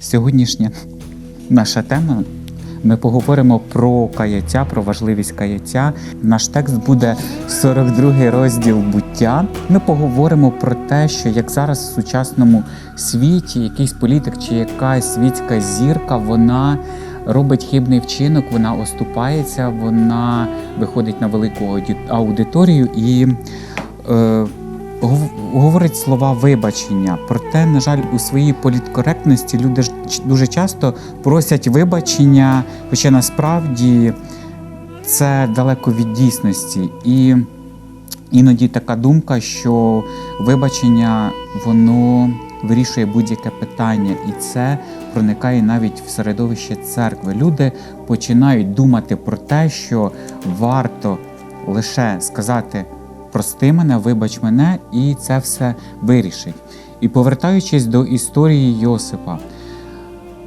Сьогоднішня наша тема. Ми поговоримо про каяття, про важливість каяття. Наш текст буде 42 розділ буття. Ми поговоримо про те, що як зараз в сучасному світі якийсь політик чи якась світська зірка, вона робить хибний вчинок, вона оступається, вона виходить на велику аудиторію і е, говорить слова вибачення. Проте, на жаль, у своїй політкоректності люди дуже часто просять вибачення, хоча насправді це далеко від дійсності. І іноді така думка, що вибачення воно вирішує будь-яке питання, і це проникає навіть в середовище церкви. Люди починають думати про те, що варто лише сказати прости мене, вибач мене, і це все вирішить. І повертаючись до історії Йосипа,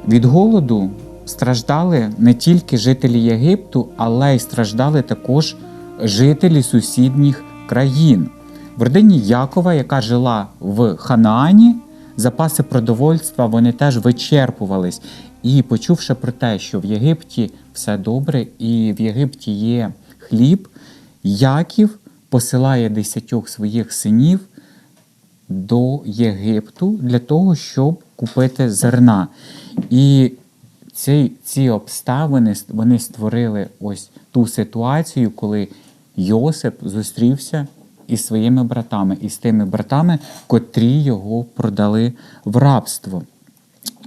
від голоду страждали не тільки жителі Єгипту, але й страждали також жителі сусідніх країн. В родині Якова, яка жила в Ханаані, запаси продовольства вони теж вичерпувались. І почувши про те, що в Єгипті все добре, і в Єгипті є хліб, Яків посилає десятьох своїх синів до Єгипту для того, щоб купити зерна. І ці, ці обставини вони створили ось ту ситуацію, коли Йосип зустрівся із своїми братами, і з тими братами, котрі його продали в рабство.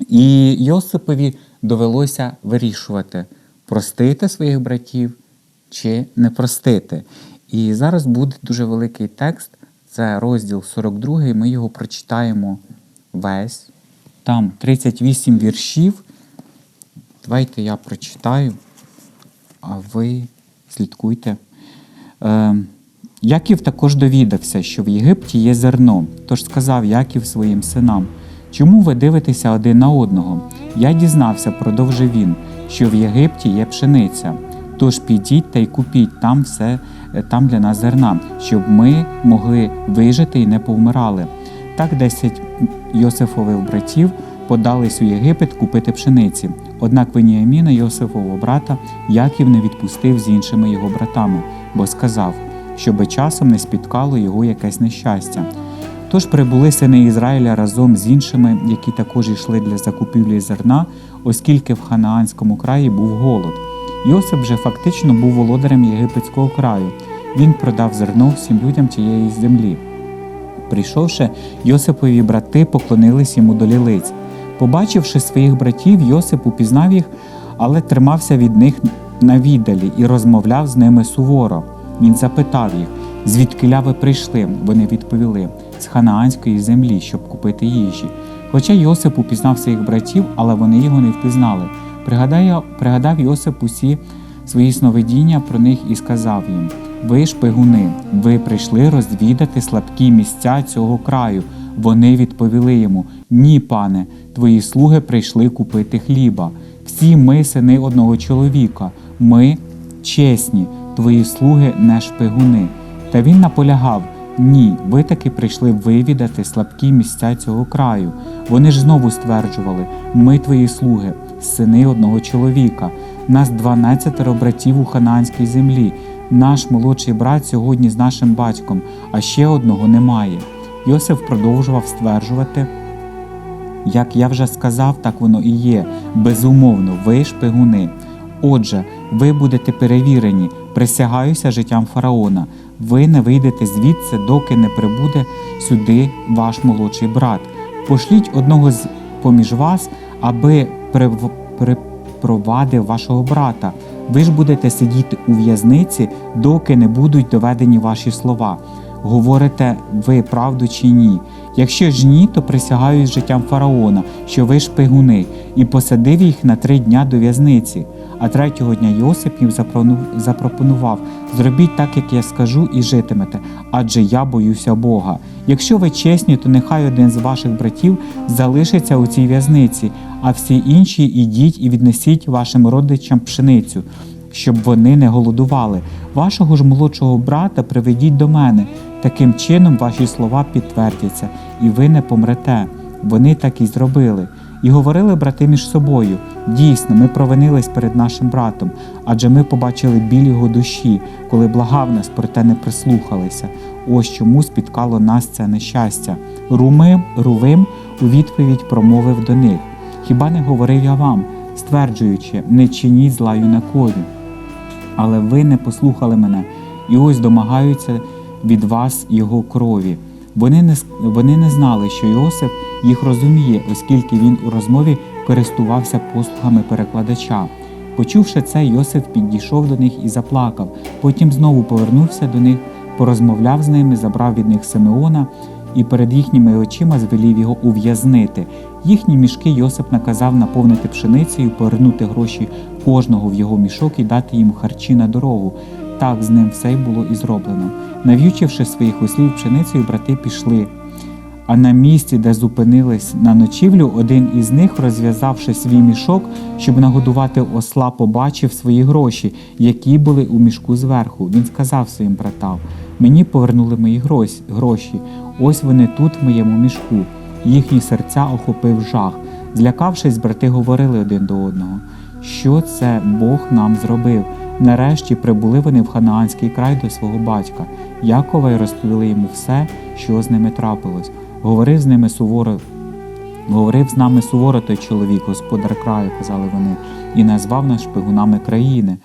І Йосипові довелося вирішувати, простити своїх братів чи не простити. І зараз буде дуже великий текст, це розділ 42, ми його прочитаємо весь. Там 38 віршів. Давайте я прочитаю, а ви слідкуйте. Е, Яків також довідався, що в Єгипті є зерно, тож сказав Яків своїм синам: Чому ви дивитеся один на одного? Я дізнався, продовжив він, що в Єгипті є пшениця. Тож підіть та й купіть там все, е, там для нас зерна, щоб ми могли вижити і не повмирали. Так десять Йосифових братів подались у Єгипет купити пшениці. Однак Веніаміна, Йосифового брата, Яків не відпустив з іншими його братами, бо сказав, щоби часом не спіткало його якесь нещастя. Тож прибули сини Ізраїля разом з іншими, які також йшли для закупівлі зерна, оскільки в Ханаанському краї був голод. Йосип вже фактично був володарем єгипетського краю. Він продав зерно всім людям тієї землі. Прийшовши, Йосипові брати поклонились йому до лілиць. Побачивши своїх братів, Йосип упізнав їх, але тримався від них на віддалі і розмовляв з ними суворо. Він запитав їх, звідкиля ви прийшли? Вони відповіли з ханаанської землі, щоб купити їжі. Хоча Йосип упізнав своїх братів, але вони його не впізнали. Пригадає, пригадав Йосип усі свої сновидіння про них і сказав їм: Ви шпигуни, ви прийшли розвідати слабкі місця цього краю. Вони відповіли йому: Ні, пане, твої слуги прийшли купити хліба. Всі ми сини одного чоловіка, ми чесні, твої слуги не шпигуни. Та він наполягав: Ні, ви таки прийшли вивідати слабкі місця цього краю. Вони ж знову стверджували: Ми твої слуги, сини одного чоловіка. Нас дванадцятеро братів у ханаанській землі. Наш молодший брат сьогодні з нашим батьком, а ще одного немає. Йосиф продовжував стверджувати. Як я вже сказав, так воно і є. Безумовно, ви шпигуни. Отже, ви будете перевірені, присягаюся життям фараона. Ви не вийдете звідси, доки не прибуде сюди ваш молодший брат. Пошліть одного з поміж вас, аби припровадив вашого брата. Ви ж будете сидіти у в'язниці, доки не будуть доведені ваші слова. Говорите ви правду чи ні? Якщо ж ні, то присягаю життям фараона, що ви шпигуни, і посадив їх на три дня до в'язниці. А третього дня Йосип їм запропонував: зробіть так, як я скажу, і житимете, адже я боюся Бога. Якщо ви чесні, то нехай один з ваших братів залишиться у цій в'язниці, а всі інші ідіть і віднесіть вашим родичам пшеницю щоб вони не голодували. Вашого ж молодшого брата приведіть до мене. Таким чином ваші слова підтвердяться, і ви не помрете. Вони так і зробили. І говорили брати між собою: дійсно, ми провинились перед нашим братом, адже ми побачили біль його душі, коли благав нас, проте не прислухалися. Ось чому спіткало нас це нещастя. Румим, Рувим у відповідь промовив до них: Хіба не говорив я вам, стверджуючи, не чиніть зла юнакові? Але ви не послухали мене, і ось домагаються від вас його крові. Вони не, вони не знали, що Йосип їх розуміє, оскільки він у розмові користувався послугами перекладача. Почувши це, Йосип підійшов до них і заплакав. Потім знову повернувся до них, порозмовляв з ними, забрав від них Симеона і перед їхніми очима звелів його ув'язнити. Їхні мішки Йосип наказав наповнити пшеницею, повернути гроші кожного в його мішок і дати їм харчі на дорогу. Так з ним все й було і зроблено. Нав'ючивши своїх ослів пшеницею, брати пішли. А на місці, де зупинились на ночівлю, один із них, розв'язавши свій мішок, щоб нагодувати осла, побачив свої гроші, які були у мішку зверху. Він сказав своїм братам: Мені повернули мої гроші. Ось вони тут, в моєму мішку. Їхні серця охопив жах. Злякавшись, брати говорили один до одного. Що це Бог нам зробив? Нарешті прибули вони в ханаанський край до свого батька. Якова й розповіли йому все, що з ними трапилось. Говорив з ними суворо, говорив з нами суворо той чоловік, господар краю, казали вони, і назвав нас шпигунами країни.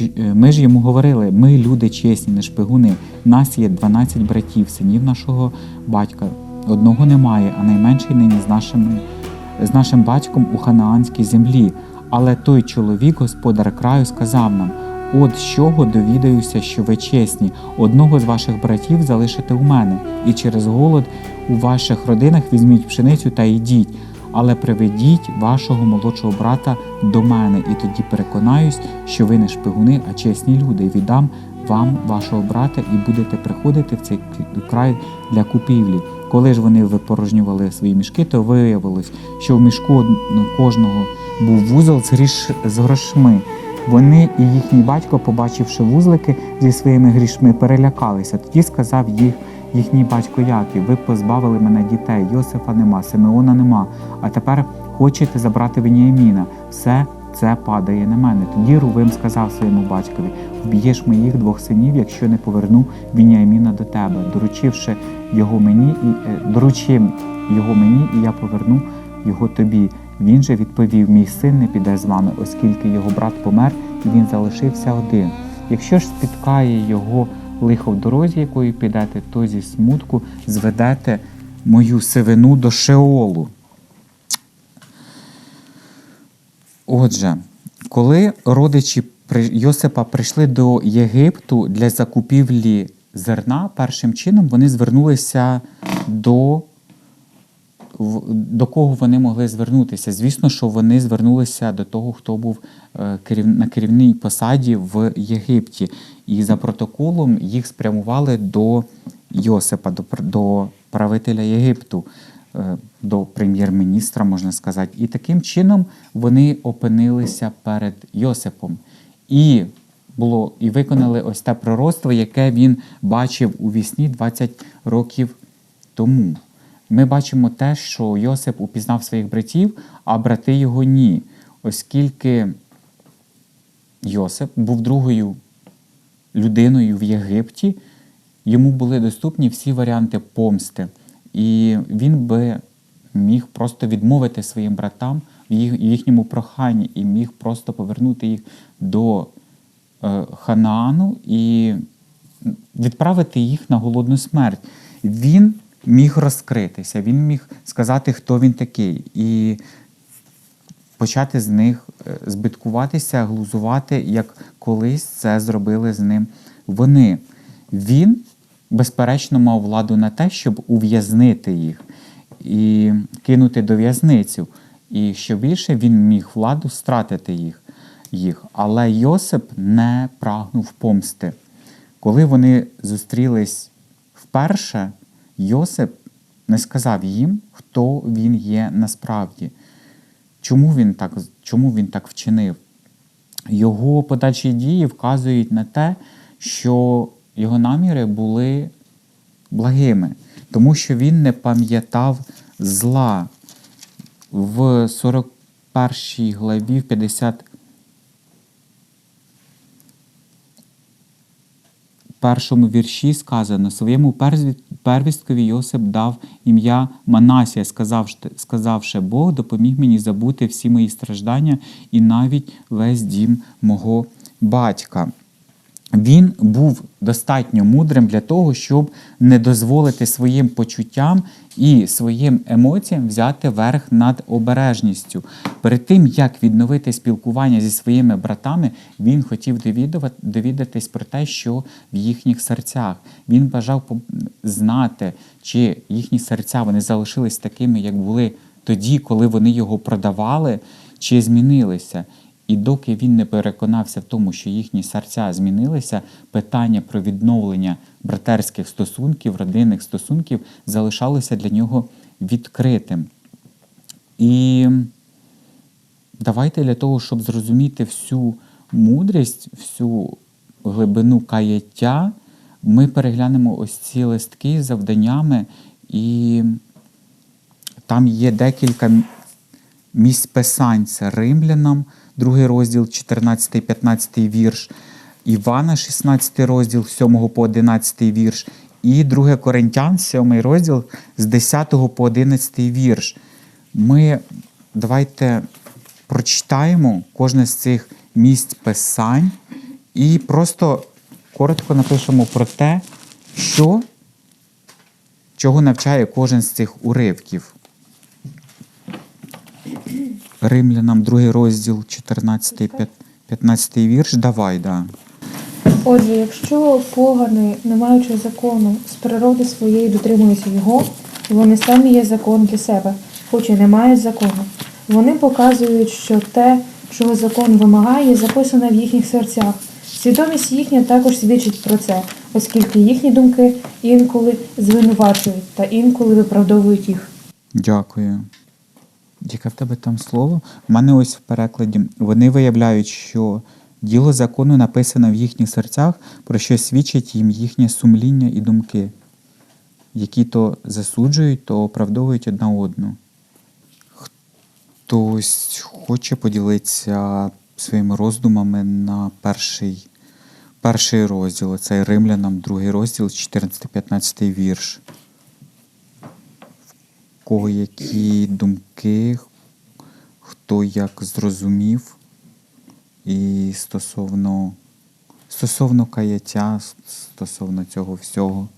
Е, Ми ж йому говорили: ми люди чесні, не шпигуни. Нас є 12 братів, синів нашого батька. Одного немає, а найменший нині з нашими з нашим батьком у ханаанській землі. Але той чоловік, господар краю, сказав нам: От з чого довідаюся, що ви чесні, одного з ваших братів залишите у мене, і через голод у ваших родинах візьміть пшеницю та йдіть, але приведіть вашого молодшого брата до мене, і тоді переконаюсь, що ви не шпигуни, а чесні люди, і віддам вам вашого брата, і будете приходити в цей край для купівлі. Коли ж вони випорожнювали свої мішки, то виявилось, що в мішку кожного був вузол з, грошми. Вони і їхній батько, побачивши вузлики зі своїми грішми, перелякалися. Тоді сказав їх їхній батько Яків, ви позбавили мене дітей, Йосифа нема, Симеона нема, а тепер хочете забрати Веніаміна. Все це падає на мене. Тоді Рувим сказав своєму батькові: вб'єш моїх двох синів, якщо не поверну Веніаміна до тебе, доручивши його мені і е, доручив його мені, і я поверну його тобі. Він же відповів: Мій син не піде з вами, оскільки його брат помер, і він залишився один. Якщо ж спіткає його лихо в дорозі, якою підете, то зі смутку зведете мою сивину до Шеолу. Отже, коли родичі Йосипа прийшли до Єгипту для закупівлі зерна, першим чином вони звернулися до, до кого вони могли звернутися. Звісно, що вони звернулися до того, хто був е, на керівній посаді в Єгипті. І за протоколом їх спрямували до Йосипа, до, пр- правителя Єгипту е, до прем'єр-міністра, можна сказати. І таким чином вони опинилися перед Йосипом. І було і виконали ось те пророцтво, яке він бачив у вісні 20 років тому. Ми бачимо те, що Йосип упізнав своїх братів, а брати його ні, оскільки Йосип був другою людиною в Єгипті, йому були доступні всі варіанти помсти, і він би міг просто відмовити своїм братам в їхньому проханні і міг просто повернути їх до е, Ханаану і відправити їх на голодну смерть. Він міг розкритися, він міг сказати, хто він такий, і почати з них е, збиткуватися, глузувати, як колись це зробили з ним вони. Він, безперечно, мав владу на те, щоб ув'язнити їх і кинути до в'язницю. І що більше він міг владу стратити їх. їх. Але Йосип не прагнув помсти. Коли вони зустрілись вперше, Йосип не сказав їм, хто він є насправді. Чому він так, чому він так вчинив? Його подальші дії вказують на те, що його наміри були благими, тому що він не пам'ятав зла. в 41 главі, в 50 першому вірші сказано: своєму первісткові Йосип дав ім'я Манасія, сказавши, Бог допоміг мені забути всі мої страждання і навіть весь дім мого батька. Він був достатньо мудрим для того, щоб не дозволити своїм почуттям і своїм емоціям взяти верх над обережністю. Перед тим, як відновити спілкування зі своїми братами, він хотів довідатись про те, що в їхніх серцях. Він бажав знати, чи їхні серця вони залишились такими, як були тоді, коли вони його продавали, чи змінилися. І доки він не переконався в тому, що їхні серця змінилися, питання про відновлення братерських стосунків, родинних стосунків залишалося для нього відкритим. І давайте для того, щоб зрозуміти всю мудрість, всю глибину каяття, ми переглянемо ось ці листки з завданнями, і там є декілька місць писань. Це римлянам, другий розділ, 14-15 вірш, Івана, 16 розділ, 7 по 11 вірш, і 2 Коринтян, 7 розділ з 10 по 11 вірш. Ми давайте прочитаємо кожне з цих місць писань і просто коротко напишемо про те, що, чого навчає кожен з цих уривків. Римлянам, другий розділ, 14, 15 вірш. Давай, да. Отже, якщо погани, не маючи закону, з природи своєї дотримуються його, вони самі є закон для себе, хоч і не мають закону. Вони показують, що те, чого закон вимагає, записане в їхніх серцях. Свідомість їхня також свідчить про це, оскільки їхні думки інколи звинувачують та інколи виправдовують їх. Дякую. Яке в тебе там слово? У мене ось в перекладі. Вони виявляють, що діло закону написане в їхніх серцях, про що свідчить їм їхнє сумління і думки, які то засуджують, то оправдовують одна одну. Хтось хоче поділитися своїми роздумами на перший, перший розділ. Це Римлянам, другий розділ, 14-15 вірш кого які думки, хто як зрозумів, і стосовно, стосовно каяття, стосовно цього всього.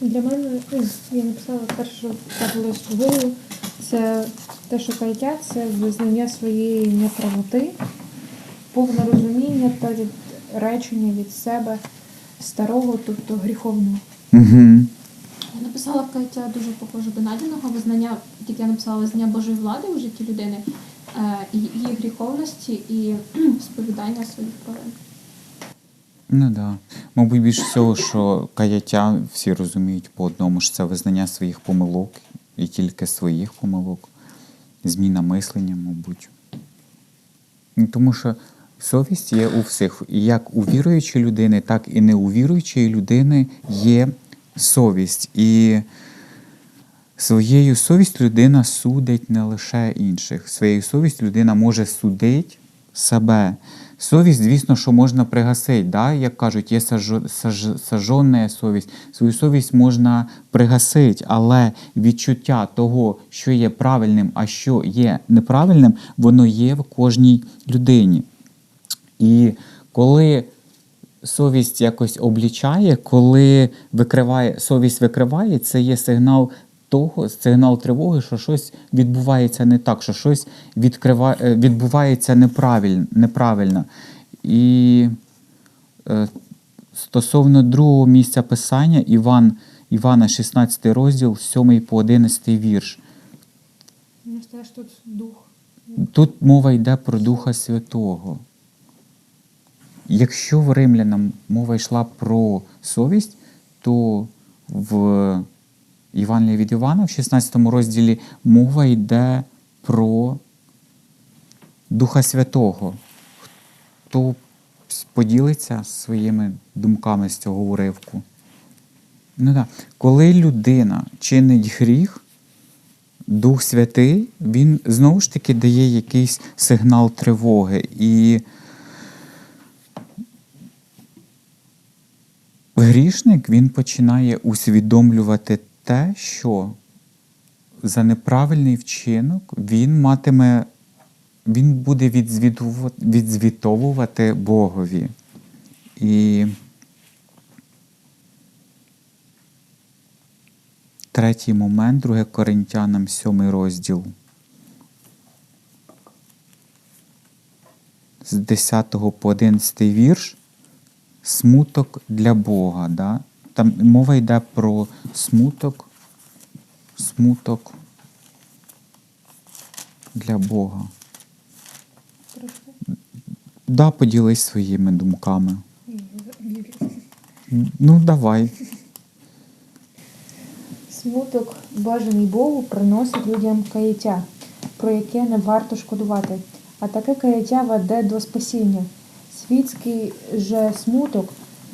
Для мене ну, я написала перше, що падало з голову. Це те, що каяття це визнання своєї неправоти, повне розуміння та відречення від себе старого, тобто гріховного. Угу. Написала каяття дуже похоже до Надіного визнання, тільки я написала визнання Божої влади у житті людини, е, її гріховності і сповідання своїх провин. Ну. Да. Мабуть, більше всього, що каяття всі розуміють по одному, що це визнання своїх помилок і тільки своїх помилок, зміна мислення, мабуть. Ну, Тому що совість є у всіх. І як у віруючої людини, так і не у людини є совість. І своєю совістю людина судить не лише інших. Своєю совістю людина може судити себе. Совість, звісно, що можна пригасити. Да? Як кажуть, є саж- сажонна совість. Свою совість можна пригасити, але відчуття того, що є правильним, а що є неправильним, воно є в кожній людині. І коли совість якось облічає, коли викриває, совість викриває, це є сигнал того, сигнал тривоги, що щось відбувається не так, що щось відкриває, е, відбувається неправильно. неправильно. І е, стосовно другого місця писання, Іван, Івана, 16 розділ, 7 по 11 вірш. Тут дух. Тут мова йде про Духа Святого. Якщо в римлянам мова йшла про совість, то в Євангелії від Івана в 16 розділі мова йде про Духа Святого. Хто поділиться своїми думками з цього уривку? Ну, да. Коли людина чинить гріх, Дух Святий, він знову ж таки дає якийсь сигнал тривоги. І грішник він починає усвідомлювати те, що за неправильний вчинок він матиме, він буде відзвітовувати Богові. І третій момент, 2 Коринтянам, 7 розділ. З 10 по 11 вірш. Смуток для Бога. Да? Там мова йде про смуток, смуток для Бога. Да, поділись своїми думками. Ну, давай. Смуток, бажаний Богу, приносить людям каяття, про яке не варто шкодувати. А таке каяття веде до спасіння. Світський же смуток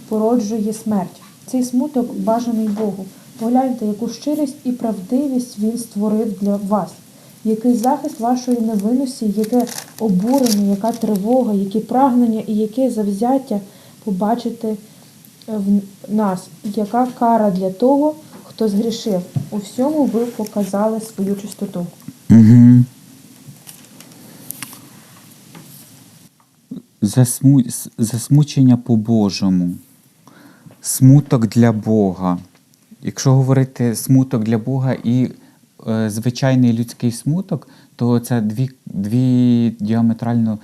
породжує смерть. Цей смуток бажаний Богу. Погляньте, яку щирість і правдивість він створив для вас, який захист вашої невинності, яке обурення, яка тривога, які прагнення і яке завзяття побачити в нас, яка кара для того, хто згрішив. У всьому ви показали свою чистоту. Засму... Засмучення по-божому. Смуток для Бога. Якщо говорити смуток для Бога і е, звичайний людський смуток, то це дві, дві діаметрально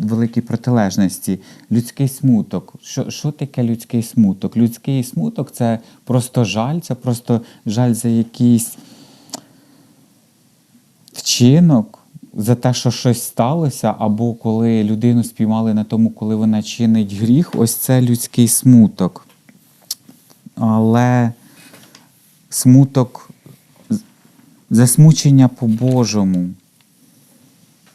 великі протилежності. Людський смуток. Що, що таке людський смуток? Людський смуток це просто жаль, це просто жаль за якийсь вчинок за те, що щось сталося, або коли людину спіймали на тому, коли вона чинить гріх, ось це людський смуток. Але смуток, засмучення по-божому,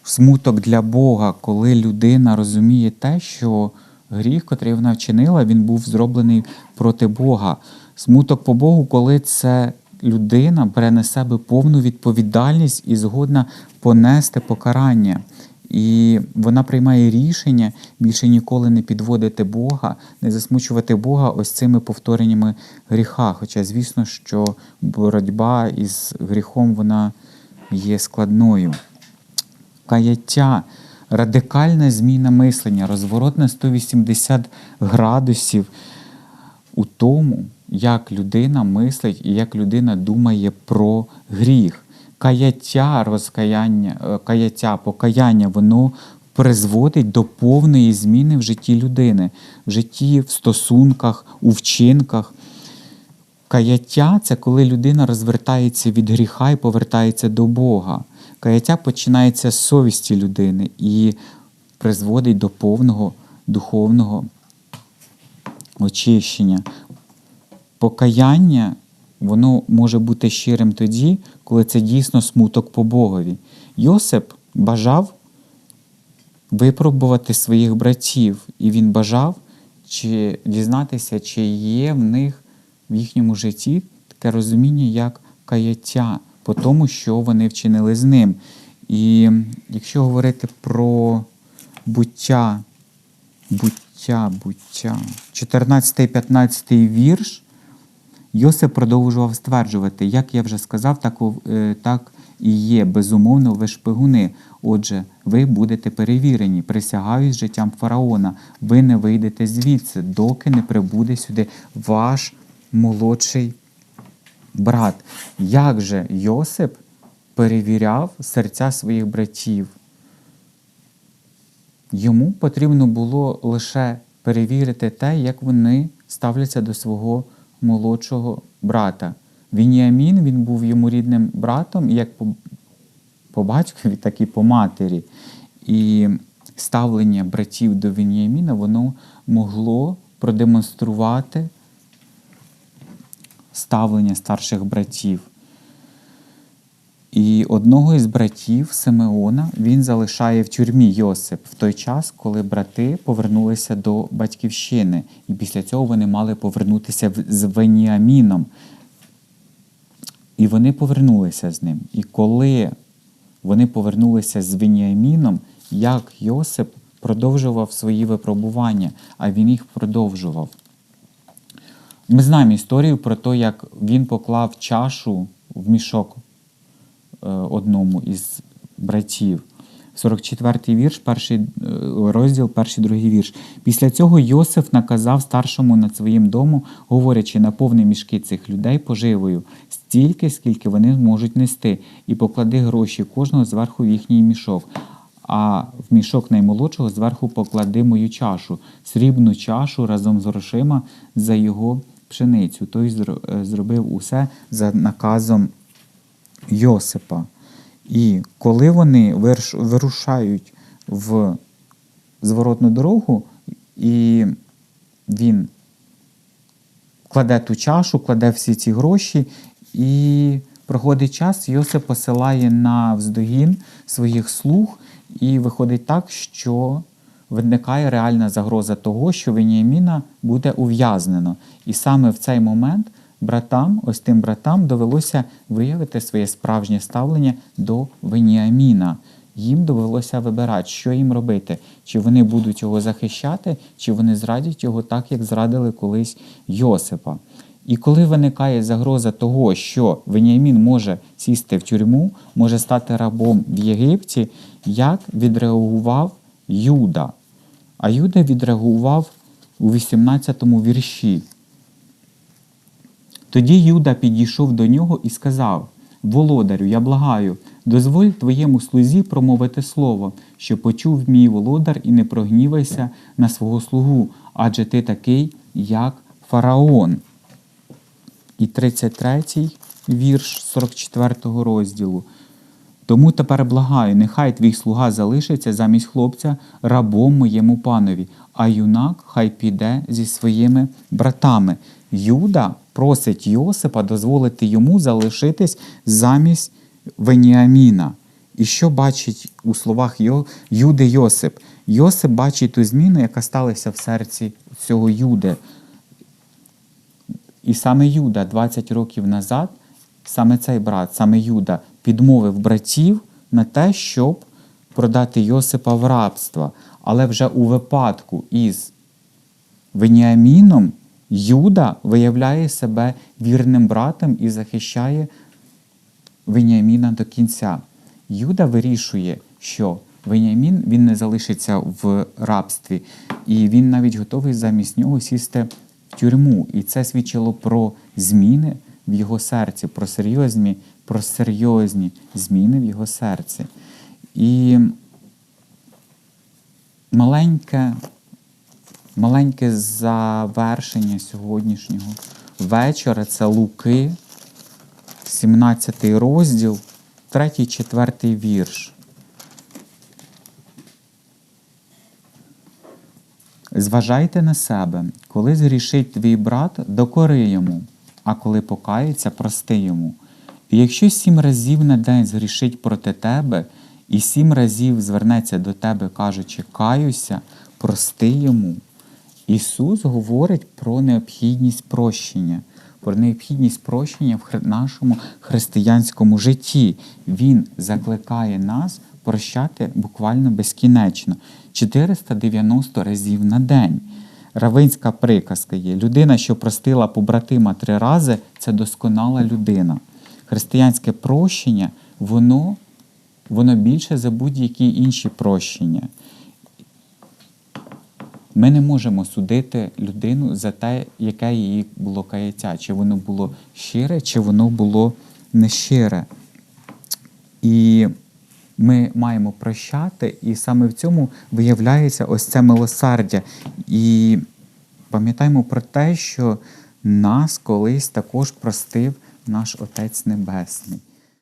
смуток для Бога, коли людина розуміє те, що гріх, котрий вона вчинила, він був зроблений проти Бога. Смуток по Богу, коли це людина бере на себе повну відповідальність і згодна понести покарання. І вона приймає рішення більше ніколи не підводити Бога, не засмучувати Бога ось цими повтореннями гріха. Хоча, звісно, що боротьба із гріхом вона є складною каяття, радикальна зміна мислення, розворот на 180 градусів у тому, як людина мислить і як людина думає про гріх. Каяття, розкаяння, е, каяття, покаяння, воно призводить до повної зміни в житті людини, в житті, в стосунках, у вчинках. Каяття це коли людина розвертається від гріха і повертається до Бога. Каяття починається з совісті людини і призводить до повного духовного очищення. Покаяння воно може бути щирим тоді, коли це дійсно смуток по Богові. Йосип бажав випробувати своїх братів, і він бажав чи дізнатися, чи є в них в їхньому житті таке розуміння, як каяття по тому, що вони вчинили з ним. І якщо говорити про буття, буття, буття, 14-15 вірш, Йосип продовжував стверджувати, як я вже сказав, так, е, і є. Безумовно, ви шпигуни. Отже, ви будете перевірені. Присягаюсь життям фараона. Ви не вийдете звідси, доки не прибуде сюди ваш молодший брат. Як же Йосип перевіряв серця своїх братів? Йому потрібно було лише перевірити те, як вони ставляться до свого молодшого брата. Вініамін він був йому рідним братом, як по, по батькові, так і по матері. І ставлення братів до Вініаміна воно могло продемонструвати ставлення старших братів. І одного із братів Симеона він залишає в тюрмі Йосип в той час, коли брати повернулися до батьківщини, і після цього вони мали повернутися з Веніаміном. І вони повернулися з ним. І коли вони повернулися з Веніаміном, як Йосип продовжував свої випробування, а він їх продовжував. Ми знаємо історію про те, як він поклав чашу в мішок одному із братів. 44-й вірш, перший е, розділ, перший другий вірш. Після цього Йосиф наказав старшому над своїм домом, говорячи, наповни мішки цих людей поживою, стільки, скільки вони зможуть нести, і поклади гроші кожного зверху в їхній мішок. А в мішок наймолодшого зверху поклади мою чашу, срібну чашу разом з грошима за його пшеницю. Той е, зробив усе за наказом Йосипа. І коли вони вирушають в зворотну дорогу, і він кладе ту чашу, кладе всі ці гроші, і проходить час, Йосип посилає на вздогін своїх слуг, і виходить так, що виникає реальна загроза того, що Веніаміна буде ув'язнено. І саме в цей момент братам, ось тим братам, довелося виявити своє справжнє ставлення до Веніаміна. Їм довелося вибирати, що їм робити, чи вони будуть його захищати, чи вони зрадять його так, як зрадили колись Йосипа. І коли виникає загроза того, що Веніамін може сісти в тюрму, може стати рабом в Єгипті, як відреагував Юда? А Юда відреагував у 18 вірші. Тоді Юда підійшов до нього і сказав: Володарю, я благаю, дозволь твоєму слузі промовити слово, що почув мій володар, і не прогнівайся на свого слугу, адже ти такий, як фараон. І 33 вірш 44 розділу. Тому тепер благаю, нехай твій слуга залишиться замість хлопця рабом моєму панові, а юнак хай піде зі своїми братами. Юда просить Йосипа дозволити йому залишитись замість Веніаміна. І що бачить у словах Юди Йосип? Йосип бачить ту зміну, яка сталася в серці цього Юди. І саме Юда 20 років назад, саме цей брат, саме Юда, підмовив братів на те, щоб продати Йосипа в рабство. Але вже у випадку із Веніаміном Юда виявляє себе вірним братом і захищає Веніаміна до кінця. Юда вирішує, що Веніамін він не залишиться в рабстві, і він навіть готовий замість нього сісти в тюрму. І це свідчило про зміни в його серці, про серйозні, про серйозні зміни в його серці. І маленьке, маленьке завершення сьогоднішнього вечора це Луки, 17 розділ, 3-4 вірш. Зважайте на себе, коли згрішить твій брат, докори йому, а коли покається, прости йому. І якщо сім разів на день згрішить проти тебе, і сім разів звернеться до тебе, кажучи, каюся, прости йому. Ісус говорить про необхідність прощення, про необхідність прощення в нашому християнському житті. Він закликає нас прощати буквально безкінечно 490 разів на день. Равинська приказка є: людина, що простила побратима три рази, це досконала людина. Християнське прощення, воно, воно більше за будь-які інші прощення. Ми не можемо судити людину за те, яке її було каяття, чи воно було щире, чи воно було нещире. І ми маємо прощати, і саме в цьому виявляється ось це милосердя. І пам'ятаємо про те, що нас колись також простив наш Отець Небесний.